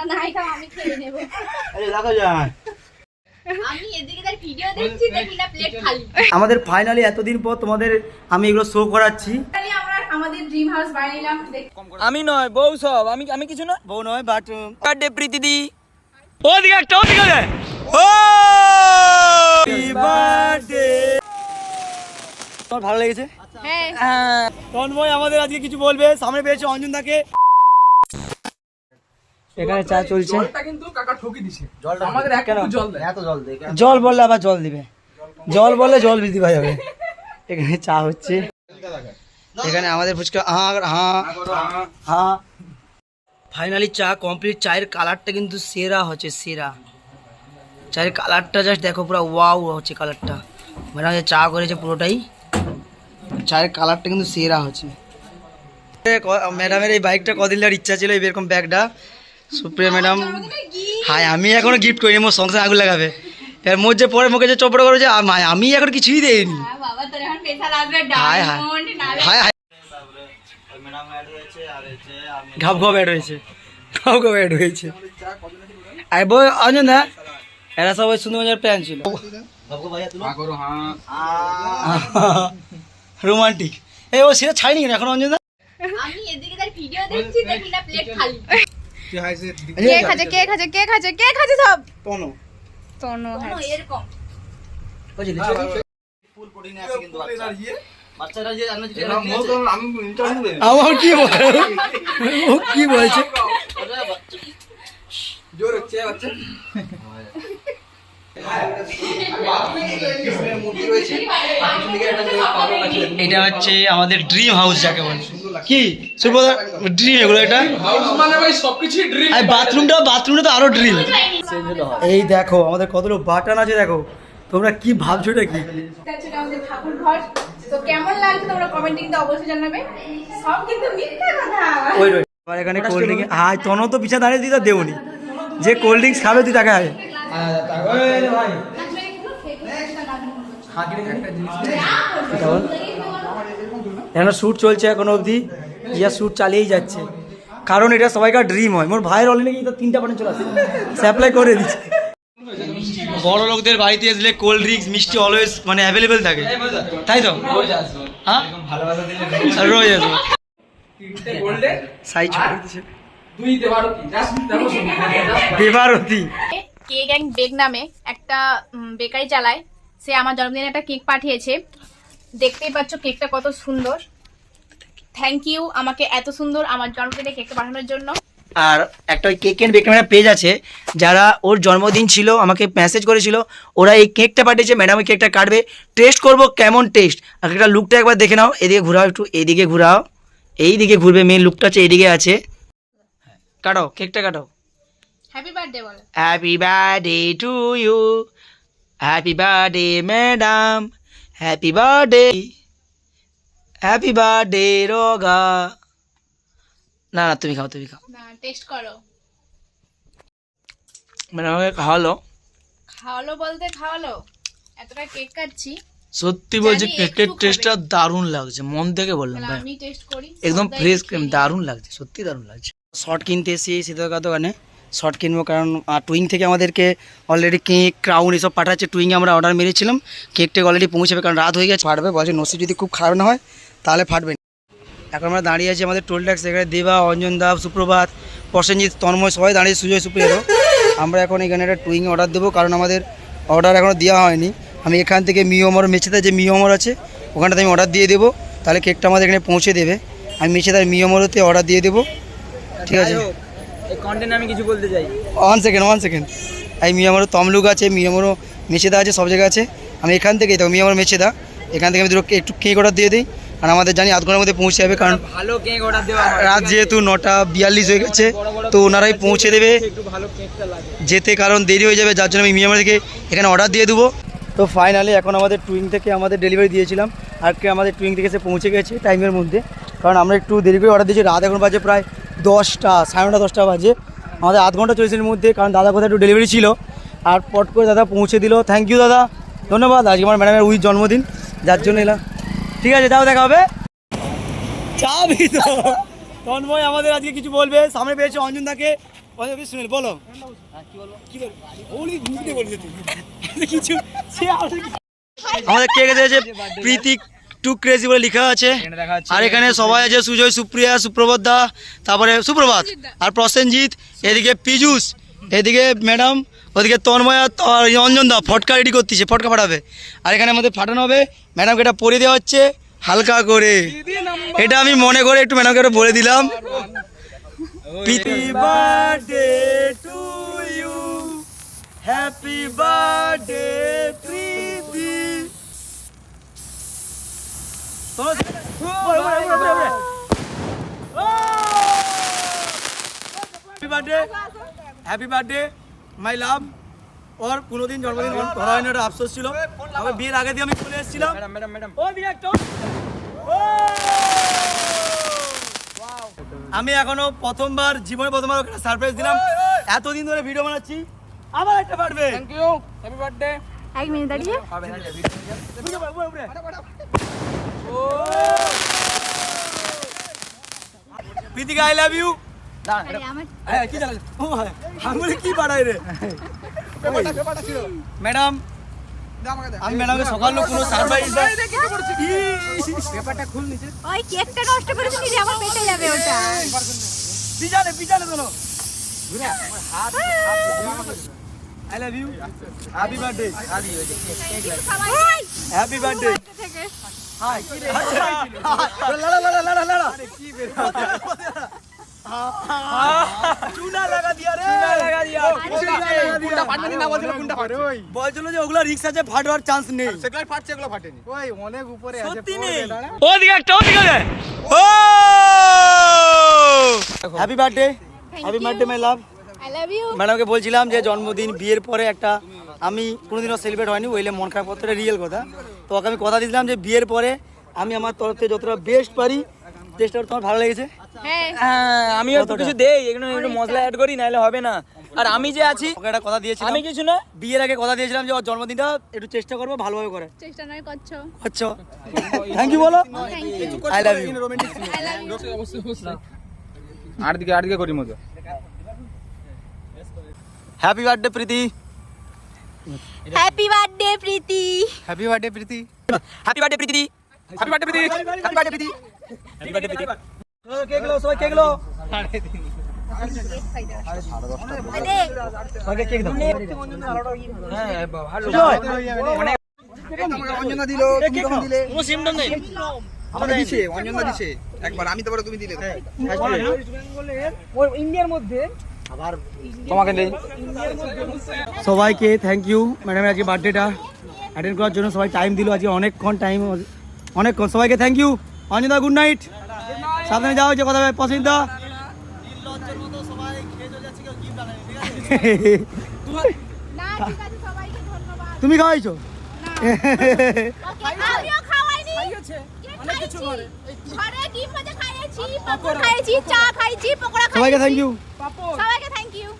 তোমরা নাই খাও আমি খেয়ে নেব। আরে দেখা যায়। আমি এদিকে তার ভিডিও দেখছি দেখি না প্লেট খালি। আমাদের ফাইনালি এতদিন পর তোমাদের আমি এগুলো শো করাচ্ছি। Finally আমরা আমাদের ড্রিম হাউস বানিয়ে নিলাম দেখ- আমি নয় বউ সব। আমি আমি কিছু না বউ নয় বাট বার্থডে প্রীতি দি। ওদিকে একটা ওদিকে দে ও! বার্থডে তোমার ভালো লেগেছে? হ্যাঁ। তন্ময় আমাদের আজকে কিছু বলবে। সামনে পেয়েছে অঞ্জন দাকে। এখানে চা চলছে। কিন্তু কাকা ঠকি দিছে। আমাদের এক জল দেয়। এত জল দে জল বললে আবার জল দিবে। জল বললে জল বৃদ্ধি পাওয়া যাবে। এখানে চা হচ্ছে। এখানে আমাদের ফুচকা হ্যাঁ হ্যাঁ হ্যাঁ ফাইনালি চা কমপ্লিট চায়ের কালারটা কিন্তু সেরা হচ্ছে সেরা। চায়ের কালারটা জাস্ট দেখো পুরো ওয়াও হচ্ছে কালারটা ম্যাডাম যে চা করেছে পুরোটাই। চায়ের কালারটা কিন্তু সেরা হচ্ছে। ম্যাডামের এই বাইকটা কদিন ইচ্ছা ছিল এরকম ব্যাগটা সুপ্রিয়া ম্যাডাম হাই আমি এখনও গিফট করিনি মোর সংসার আগুন লাগাবে। এর যে পরে মুখে যে চপড় করে যে আম- এখন কিছুই দেইনি। হ্যাঁ, হায় হায় হাই হাই ঘাপ ঘাপ অ্যাড হয়েছে। ঘাপ ঘাপ অ্যাড হয়েছে। আর বই অঞ্জন দা এরা সবাই সুন্দরবনের প্ল্যান ছিল। হ্যাঁ করো হ্যাঁ রোমান্টিক এই ও সেটা ছাড়িনি এখন অঞ্জন দা আমি এদিকে তার ভিডিও দেখছি দেখি না প্লেট খালি। কি হয়েছে? কে খাচ্ছে কে খাচ্ছে কে খাচ্ছে কে খাচ্ছে সব? তনু। তনু এরকম। ফুল প্রোটিনে আছে কিন্তু বাচ্চারা। যে রান্না যেটা আমি ইন্টারভিউ দেব। আমার কি বলে? ও কি বলছে? জোর হচ্ছে বাচ্চা। এটা হচ্ছে আমাদের ড্রিম হাউস যাকে বলে। কি? সুব্রদা ড্রিম এগুলো এটা? মানে ভাই সবকিছুই ড্রিম আর বাথরুমটা বাথরুমটা তো আরও ড্রিম এই দেখো আমাদের কতগুলো বাটন আছে দেখো। তোমরা কি ভাবছ এটা কি? এটা আমাদের ঠাকুর ঘর। তো কেমন লাগছে তোমরা কমেন্টে কিন্তু অবশ্যই জানাবে। সব কিন্তু মিথ্যা কথা। ওই রই আর এখানে কোল্ড ড্রিঙ্ক হ্যাঁ তনও তো পিছা দাঁড়িয়ে দিতে দেউনি যে কোল্ড ড্রিঙ্কস খাবে তুই তাকে আয়। এখানে শ্যুট চলছে এখনও অবধি। ইয়া শ্যুট চালিয়েই যাচ্ছে। কারণ এটা সবাইকার ড্রিম হয়। মোর ভাইয়ের অলরেডি কিন্তু তিনটা বাটন চলে আসছে। সে অ্যাপ্লাই করে দিচ্ছে। বড় লোকদের বাড়িতে আসলে কোল্ড ড্রিঙ্কস মিষ্টি অলওয়েজ মানে অ্যাভেলেবেল থাকে। তাই তো? হ্যাঁ? রোজ আসব সাইজ দেবারতী কেক অ্যান্ড বেক নামে একটা বেকারি চালায়। সে আমার জন্মদিনে একটা কেক পাঠিয়েছে। দেখতেই পাচ্ছ কেকটা কত সুন্দর। থ্যাংক ইউ আমাকে এত সুন্দর আমার জন্মদিনে কেকটা পাঠানোর জন্য। আর একটা ওই কেক এন্ড বেক নামে পেজ আছে যারা ওর জন্মদিন ছিল আমাকে মেসেজ করেছিল ওরা এই কেকটা পাঠিয়েছে ম্যাডাম ওই কেকটা কাটবে। টেস্ট করব কেমন টেস্ট আর একটা লুকটা একবার দেখে নাও এদিকে ঘোরাও একটু এদিকে ঘোরাও এই দিকে ঘুরবে মেন লুকটা হচ্ছে এদিকে আছে। কাটো কেকটা কাটো। হ্যাপি বার্থডে বলো। Happy birthday to you happy birthday madam happy birthday happy birthday রোগা না না তুমি খাও তুমি খাও। না টেস্ট করো। ম্যাডাম আমাকে খাওয়ালো। খাওয়ালো বলতে খাওয়ালো। এতটা কেক কাটছি সত্যি বলছি কেকের। টেস্টটা দারুণ লাগছে মন থেকে বললাম ভাই। আমি টেস্ট করি। একদম ফ্রেশ ক্রিম। দারুণ লাগছে সত্যি দারুণ লাগছে। শর্ট কিনতে এসেছি শীতকা দোকানে। শর্ট কিনবো, কারণ টুইং থেকে আমাদেরকে অলরেডি কেক ক্রাউন এসব পাঠাচ্ছে টুইংয়ে আমরা অর্ডার মেরেছিলাম। কেকটা অলরেডি পৌঁছাবে, কারণ রাত হয়ে গেছে। ফাটবে বলছে নসি যদি খুব খারাপ না হয়, তাহলে ফাটবে। এখন আমরা দাঁড়িয়ে আছি আমাদের টোল ট্যাক্স এখানে দেবা, অঞ্জন দাব সুপ্রভাত, প্রসেনজিৎ, তন্ময়, সবাই দাঁড়িয়ে সুজয় সুপ্রিয়ারও আমরা এখন এখানে একটা টুইং অর্ডার দেবো, কারণ আমাদের অর্ডার এখনও দেওয়া হয়নি। আমি এখান থেকে মিওমর মেছেদা, যে মিওমর আছে, ওখানটাতে আমি অর্ডার দিয়ে দেবো। তাহলে কেকটা আমাদের এখানে পৌঁছে দেবে। আমি মেছেদার মিওমরতে অর্ডার দিয়ে দেবো। ঠিক আছে? এই কন্টেন্ট আমি কিছু বলতে চাই। ওয়ান সেকেন্ড ওয়ান সেকেন্ড এই মিয়ামরও তমলুক আছে মিয়ামরও মেছেদা আছে সব জায়গায় আছে। আমি এখান থেকেই দেখো মিয়ামর মেছেদা এখান থেকে আমি দুটো একটু কেক অর্ডার দিয়ে দিই। আর আমাদের জানি আধ ঘণ্টার মধ্যে পৌঁছে যাবে কারণ ভালো কেক অর্ডার দেওয়া রাত যেহেতু নটা বিয়াল্লিশ হয়ে গেছে তো ওনারাই পৌঁছে দেবে। একটু ভালো কেকটা যেতে কারণ দেরি হয়ে যাবে যার জন্য আমি মিয়ামার থেকে এখানে অর্ডার দিয়ে দেবো। তো ফাইনালি এখন আমাদের টুইং থেকে আমাদের ডেলিভারি দিয়েছিলাম। আজকে আমাদের টুইং থেকে এসে পৌঁছে গেছে টাইমের মধ্যে। কারণ আমরা একটু দেরি করে অর্ডার দিয়েছি রাত এখন বাজে প্রায় দশটা সাড়ে নটা দশটা বাজে। আমাদের আধ ঘণ্টা চল্লিশের মধ্যে কারণ দাদা কোথায় একটু ডেলিভারি ছিল। আর পট করে দাদা পৌঁছে দিল। থ্যাংক ইউ দাদা। ধন্যবাদ। আজকে আমার ম্যাডামের উইথ জন্মদিন। যার জন্য এলাম। ঠিক আছে যাও দেখা হবে। চাবি তো তন্ময় আমাদের আজকে কিছু বলবে। সামনে পেয়েছে অঞ্জন দাকে। বলো। কিছু সে আমাদের কে গেছে প্রীতি টু ক্রেজি বলে লেখা আছে। আর এখানে সবাই আছে সুজয় সুপ্রিয়া সুপ্রভাত দা তারপরে সুপ্রভাত আর প্রসেনজিৎ এদিকে পীযুষ এদিকে ম্যাডাম ওদিকে তন্ময়া আর ত- দা ফটকা রেডি করতেছে ফটকা ফাটাবে। আর এখানে আমাদের ফাটানো হবে ম্যাডামকে এটা পরিয়ে দেওয়া হচ্ছে হালকা করে। এটা আমি মনে করে একটু ম্যাডামকে একটু বলে দিলাম। Happy birthday to you happy birthday Preeti happy birthday happy birthday my love ওর কোনোদিন জন্মদিন ধরা হয়নি ওটা আফসোস ছিল তবে বিয়ের আগে দিয়ে আমি চলে এসেছিলাম আমি এখনও প্রথমবার জীবনে প্রথমবার ওখানে সারপ্রাইজ দিলাম। এতদিন ধরে ভিডিও বানাচ্ছি আবার একটা পারবে থ্যাংক ইউ হ্যাপি বার্থডে এক মিনিট দাঁড়িয়ে। প্রীতিকা আই লাভ ইউ কি পাঠাই রে? ম্যাডাম আমি ম্যাডামকে সকাল কোনো সারপ্রাইজ পেপারটা খুল নিচে। ওই কেকটা নষ্ট করে দিলি আমার পেটে যাবে ওটা। পিছানে পিছানে তোলো। I love you happy birthday happy birthday বলছিল কোনটা যে ওগুলা রিক্স আছে ফাটবার চান্স নেই সেগুলো ফাটছে এগুলো ফাটেনি ওই অনেক উপরে সত্যি নেই ওদিকে একটা ওদিকে ও happy birthday happy birthday my love I love you ম্যাডামকে বলছিলাম যে জন্মদিন বিয়ের পরে একটা আমি কোনোদিনও সেলিব্রেট হয়নি ওইলে মন খারাপ করতে রিয়েল কথা। তো ওকে আমি কথা দিয়েছিলাম যে বিয়ের পরে আমি আমার তরফ থেকে যতটা বেস্ট পারি চেষ্টা করতে আমার ভালো লেগেছে। হ্যাঁ। হ্যাঁ আমিও একটু কিছু দেই এগুলো একটু মশলা অ্যাড করি নাহলে হবে না। আর আমি যে আছি ওকে একটা কথা দিয়েছিলাম। আমি কিছু না। বিয়ের আগে কথা দিয়েছিলাম যে ওর জন্মদিনটা একটু চেষ্টা করব ভালোভাবে করে। চেষ্টা নয় করছ। আচ্ছা থ্যাংক ইউ বলো। I love you I love you অবশ্যই অবশ্যই আর দিকে আর দিকে করি মতো happy birthday Preeti. Happy birthday Preeti happy birthday Preeti happy birthday Preeti happy birthday Preeti happy birthday Preeti happy birthday Preeti cake লো সবাই কেক লো আরে সবাইকে কেক দাও। হ্যাঁ সুজয়। অঞ্জনা দিল তুমি দিলে। দিছে অঞ্জনা দিছে। একবার আমি তো তুমি দিলে। তোমাকে নেই সবাইকে থ্যাংক ইউ ম্যাডামের আজকে বার্থডেটা অ্যাটেন্ড করার জন্য সবাই টাইম দিল আজকে অনেকক্ষণ টাইম অনেকক্ষণ। সবাইকে thank you Anjana good night সাবধানে যাওয়া হচ্ছে কথা পছন্দ তুমি খাওয়াইছো? খাইছি। চা খাইছি পকোড়া খাইছি। সবাইকে থ্যাংক ইউ সবাইকে থ্যাংক ইউ